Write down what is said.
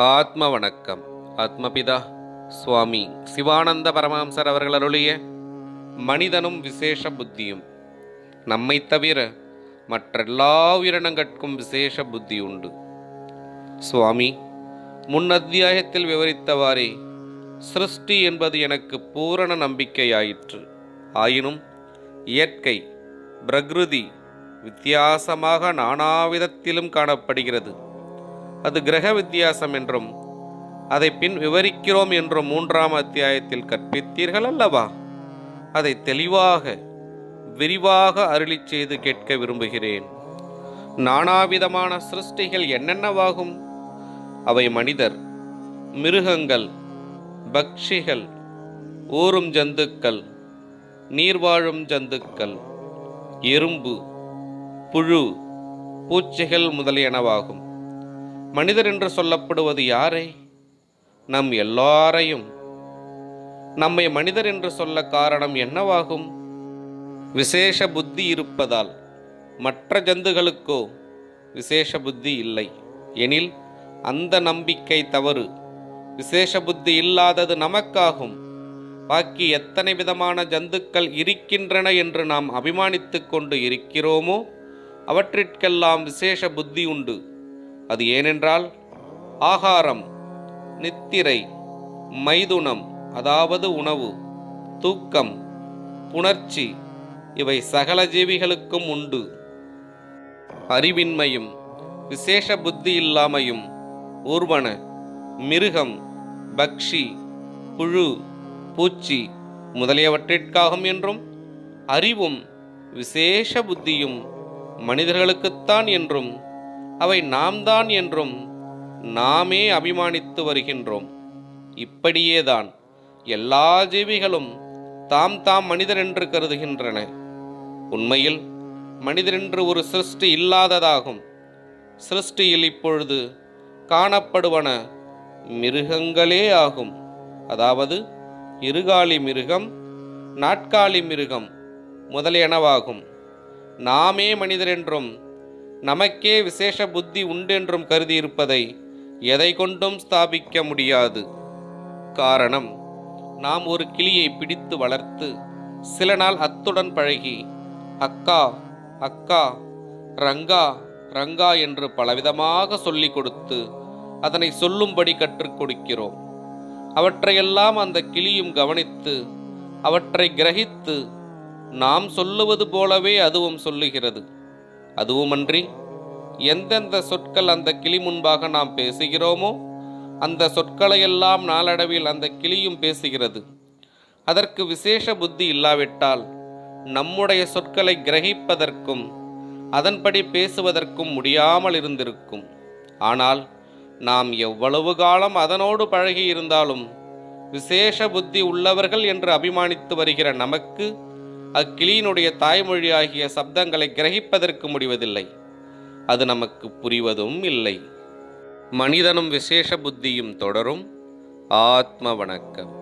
ஆத்ம வணக்கம் ஆத்மபிதா சுவாமி சிவானந்த பரமஹம்சர் அவர்கள் அருளிய மனிதனும் விசேஷ புத்தியும். நம்மை தவிர மற்றெல்லா உயிரினங்கட்கும் விசேஷ புத்தி உண்டு. சுவாமி முன் அத்தியாயத்தில் விவரித்தவாறே சிருஷ்டி என்பது எனக்கு பூரண நம்பிக்கையாயிற்று. ஆயினும் இயற்கை பிரகிருதி வித்தியாசமாக நானாவிதத்திலும் காணப்படுகிறது. அது கிரக வித்தியாசம் என்றும் அதை பின் விவரிக்கிறோம் என்றும் மூன்றாம் அத்தியாயத்தில் கற்பித்தீர்கள் அல்லவா? அதை தெளிவாக விரிவாக அருளிச் செய்து கேட்க விரும்புகிறேன். நானாவிதமான சிருஷ்டிகள் என்னென்னவாகும்? அவை மனிதர் மிருகங்கள் பக்ஷிகள் ஊறும் ஜந்துக்கள் நீர்வாழும் ஜந்துக்கள் எறும்பு புழு பூச்சிகள் முதலியனவாகும். மனிதர் என்று சொல்லப்படுவது யாரே? நம் எல்லாரையும். நம்மை மனிதர் என்று சொல்ல காரணம் என்னவாகும்? விசேஷ புத்தி இருப்பதால். மற்ற ஜந்துகளுக்கோ விசேஷ புத்தி இல்லை. எனில் அந்த நம்பிக்கை தவறு. விசேஷ புத்தி இல்லாதது நமக்காகும். பாக்கி எத்தனை விதமான ஜந்துக்கள் இருக்கின்றன என்று நாம் அபிமானித்து கொண்டு இருக்கிறோமோ அவற்றிற்கெல்லாம் விசேஷ புத்தி உண்டு. அது ஏனென்றால் ஆகாரம் நித்திரை மைதுனம் அதாவது உணவு தூக்கம் புணர்ச்சி இவை சகல ஜீவிகளுக்கும் உண்டு. அறிவின்மையும் விசேஷ புத்தி இல்லாமையும் ஊர்வன மிருகம் பக்ஷி புழு பூச்சி முதலியவற்றிற்காகும் என்றும் அறிவும் விசேஷ புத்தியும் மனிதர்களுக்குத்தான் என்றும் அவை நாம் தான் என்றும் நாமே அபிமானித்து வருகின்றோம். இப்படியேதான் எல்லா ஜீவிகளும் தாம் தாம் மனிதர் என்று கருதுகின்றன. உண்மையில் மனிதரென்று ஒரு சிருஷ்டி இல்லாததாகும். சிருஷ்டியில் இப்பொழுது காணப்படுவன மிருகங்களே ஆகும். அதாவது இருகாலி மிருகம் நாட்காலி மிருகம் முதலியனவாகும். நாமே மனிதரென்றும் நமக்கே விசேஷ புத்தி உண்டென்றும் கருதியிருப்பதை எதை கொண்டும் ஸ்தாபிக்க முடியாது. காரணம் நாம் ஒரு கிளியை பிடித்து வளர்த்து சில நாள் அத்துடன் பழகி அக்கா அக்கா ரங்கா ரங்கா என்று பலவிதமாக சொல்லிக் கொடுத்து அதனை சொல்லும்படி கற்றுக் கொடுக்கிறோம். அவற்றையெல்லாம் அந்த கிளியும் கவனித்து அவற்றை கிரகித்து நாம் சொல்லுவது போலவே அதுவும் சொல்லுகிறது. அதுவுமன்றி எந்தெந்த சொற்கள் அந்த கிளி முன்பாக நாம் பேசுகிறோமோ அந்த சொற்களையெல்லாம் நாளடைவில் அந்த கிளியும் பேசுகிறது. அதற்கு விசேஷ புத்தி இல்லாவிட்டால் நம்முடைய சொற்களை கிரகிப்பதற்கும் அதன்படி பேசுவதற்கும் முடியாமல் இருந்திருக்கும். ஆனால் நாம் எவ்வளவு காலம் அதனோடு பழகி இருந்தாலும் விசேஷ புத்தி உள்ளவர்கள் என்று அபிமானித்து வருகிற நமக்கு அக்கிளியினுடைய தாய்மொழியாகிய சப்தங்களை கிரகிப்பதற்கு முடிவதில்லை. அது நமக்கு புரிவதும் இல்லை. மனிதனும் விசேஷ புத்தியும் தொடரும். ஆத்ம வணக்கம்.